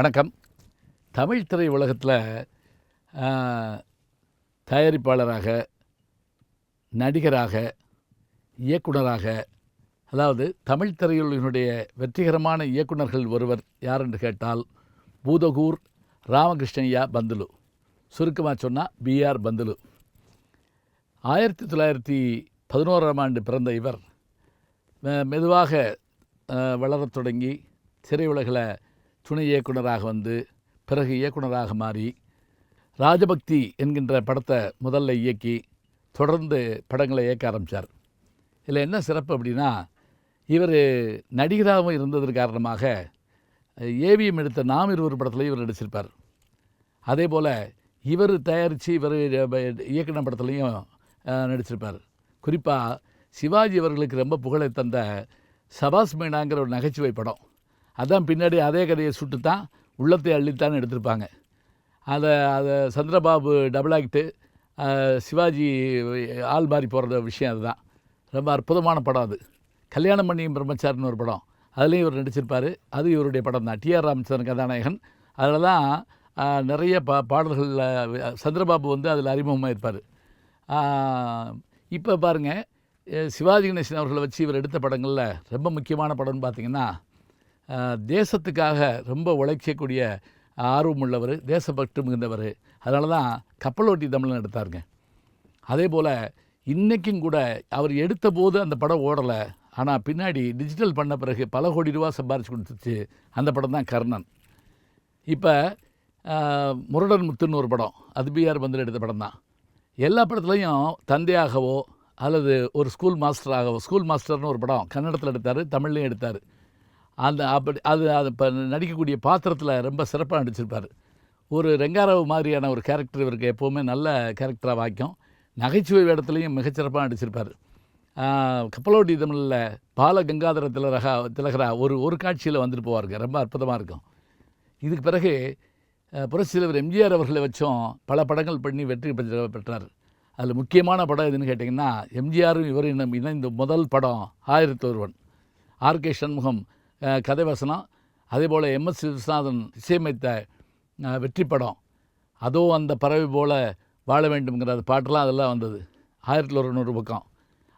வணக்கம். தமிழ் திரை உலகத்தில் தயாரிப்பாளராக நடிகராக இயக்குனராக அதாவது தமிழ் திரையுலகினுடைய வெற்றிகரமான இயக்குனர்கள் ஒருவர் யார் என்று கேட்டால் பூதகூர் ராமகிருஷ்ணய்யா பந்துலு. சுருக்கமாக சொன்னால் பிஆர் பந்துலு. ஆயிரத்தி தொள்ளாயிரத்தி பதினோராம் ஆண்டு பிறந்த இவர் மெ- மெதுவாக வளரத் தொடங்கி திரையுலகில் துணை இயக்குனராக வந்து பிறகு இயக்குனராக மாறி ராஜபக்தி என்கின்ற படத்தை முதல்ல இயக்கி தொடர்ந்து படங்களை இயக்க ஆரம்பித்தார் இதில் என்ன சிறப்பு அப்படின்னா இவர் நடிகராகவும் இருந்ததன் காரணமாக ஏவிஎம் எடுத்த நாம் இருவர் படத்துலையும் இவர் நடிச்சிருப்பார். அதே போல் இவர் தயாரித்து இவர் இயக்குன படத்துலையும் நடிச்சிருப்பார். குறிப்பாக சிவாஜி அவர்களுக்கு ரொம்ப புகழை தந்த சபாஸ் மீனாங்கிற ஒரு நகைச்சுவை படம். அதான் பின்னாடி அதே கதையை சுட்டு தான் உள்ளத்தை அள்ளித்தான் எடுத்திருப்பாங்க. அதை அதை சந்திரபாபு டபுள் ஆக்டு சிவாஜி ஆள் மாறி போகிற விஷயம் அதுதான். ரொம்ப அற்புதமான படம் அது. கல்யாணம் பண்ணியும் பிரம்மச்சாரின்னு ஒரு படம். அதுலேயும் இவர் நடிச்சிருப்பார். அது இவருடைய படம் தான். டிஆர் ராமச்சந்திரன் கதாநாயகன். அதில் தான் நிறைய பா பாடல்களில் சந்திரபாபு வந்து அதில் அறிமுகமாக இருப்பார். இப்போ பாருங்கள் சிவாஜி கணேசன் அவர்களை வச்சு இவர் எடுத்த படங்களில் ரொம்ப முக்கியமான படம்னு பார்த்திங்கன்னா தேசத்துக்காக ரொம்ப உழைக்கக்கூடிய ஆர்வம் உள்ளவர் தேசபக்தி மிகுந்தவர். அதனால தான் கப்பலோட்டி தமிழன் எடுத்தாருங்க. அதே போல் இன்றைக்கும் கூட அவர் எடுத்த போது அந்த படம் ஓடலை. ஆனால் பின்னாடி டிஜிட்டல் பண்ண பிறகு பல கோடி ரூபா சம்பாரிச்சு கொடுத்துச்சு. அந்த படம் தான் கர்ணன். இப்போ முரடன் முத்துன்னு ஒரு படம். அது பிஆர் பந்தில் எடுத்த படம் தான். எல்லா படத்துலையும் தந்தையாகவோ அல்லது ஒரு ஸ்கூல் மாஸ்டராகவோ ஸ்கூல் மாஸ்டர்னு ஒரு படம் கன்னடத்தில் எடுத்தார் தமிழ்லையும் எடுத்தார். அந்த அப்படி அது அது இப்போ நடிக்கக்கூடிய பாத்திரத்தில் ரொம்ப சிறப்பாக நடிச்சிருப்பார். ஒரு ரெங்காராவு மாதிரியான ஒரு கேரக்டர் இவருக்கு எப்போவுமே நல்ல கேரக்டராக வாய்க்கும். நகைச்சுவை வேடத்துலையும் மிகச்சிறப்பாக நடிச்சிருப்பார். கப்பலோடி கப்பலோட்டி தமிழில் பால கங்காதர திலரகா திலகரா ஒரு ஒரு காட்சியில் வந்துட்டு போவாருங்க. ரொம்ப அற்புதமாக இருக்கும். இதுக்கு பிறகு அஹ், தலைவர் எம்ஜிஆர் அவர்களை வச்சும் பல படங்கள் பண்ணி வெற்றி பெற்ற பெற்றார். அதில் முக்கியமான படம் எதுன்னு கேட்டிங்கன்னா எம்ஜிஆரும் இவரும் இணைந்த முதல் படம் ஆயிரத்தி ஒருவன். ஆர்கே சண்முகம் கதைவசனம் கதை வசனம். அதே போல் எம்எஸ் விஸ்வநாதன் இசையமைத்த வெற்றி படம். அதோ அந்த பறவை போல வாழ வேண்டும்ங்கிற அந்த பாட்டெல்லாம் அதெல்லாம் வந்தது. ஆயிரத்தி ஒரு நூறு பக்கம்.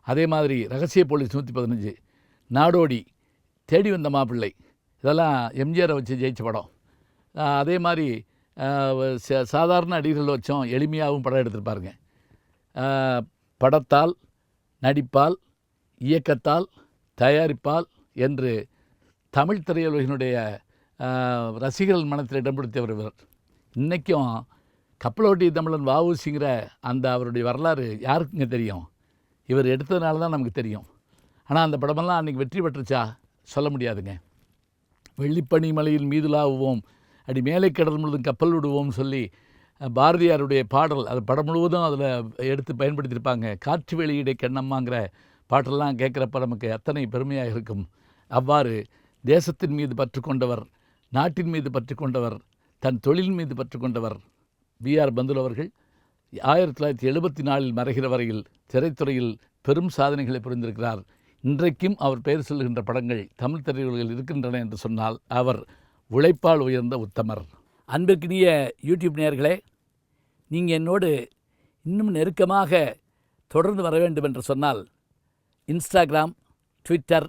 அதே மாதிரி ரகசிய போலீஸ் நூற்றி பதினஞ்சு. நாடோடி தேடி வந்த மாப்பிள்ளை. இதெல்லாம் எம்ஜிஆரை வச்சு ஜெயிச்ச படம். அதே மாதிரி ச- சாதாரண அடிகள் வச்சோம் எளிமையாகவும் படம் எடுத்திருப்பாருங்க படத்தால் நடிப்பால் இயக்கத்தால் தயாரிப்பால் என்று தமிழ் திரையுலகினுடைய ரசிகர்கள் மனத்தில் இடம் பிடித்தவர் இவர். இன்றைக்கும் கப்பலோட்டி தமிழன் வஉசிங்கிற அந்த அவருடைய வரலாறு யாருக்குங்க தெரியும்? இவர் எடுத்ததுனால தான் நமக்கு தெரியும். ஆனால் அந்த படமெல்லாம் அன்றைக்கி வெற்றி பெற்றுச்சா? சொல்ல முடியாதுங்க. வெள்ளிப்பனி மலையில் மீதுலாவுவோம் அடி மேலே கடல் முழுதும் கப்பல் விடுவோம் சொல்லி பாரதியாருடைய பாடல் அது படம் முழுவதும் அதில் எடுத்து பயன்படுத்தியிருப்பாங்க. காற்று வெளியீடை கண்ணம்மாங்கிற பாட்டெல்லாம் கேட்குறப்ப நமக்கு அத்தனை பெருமையாக இருக்கும். அவ்வாறு தேசத்தின் மீது பற்று கொண்டவர் நாட்டின் மீது பற்று கொண்டவர் தன் தொழில் மீது பற்று கொண்டவர் பிஆர் பந்துல் அவர்கள் ஆயிரத்தி தொள்ளாயிரத்தி எழுபத்தி நாலில் மறைகிற வரையில் திரைத்துறையில் பெரும் சாதனைகளை புரிந்திருக்கிறார். இன்றைக்கும் அவர் பெயர் சொல்கின்ற படங்கள் தமிழ் திரையுலகில் இருக்கின்றன என்று சொன்னால் அவர் உழைப்பால் உயர்ந்த உத்தமர். அன்பிற்கினிய யூடியூப் நேயர்களே நீங்கள் என்னோடு இன்னும் நெருக்கமாக தொடர்ந்து வர வேண்டும் என்று சொன்னால் இன்ஸ்டாகிராம் ட்விட்டர்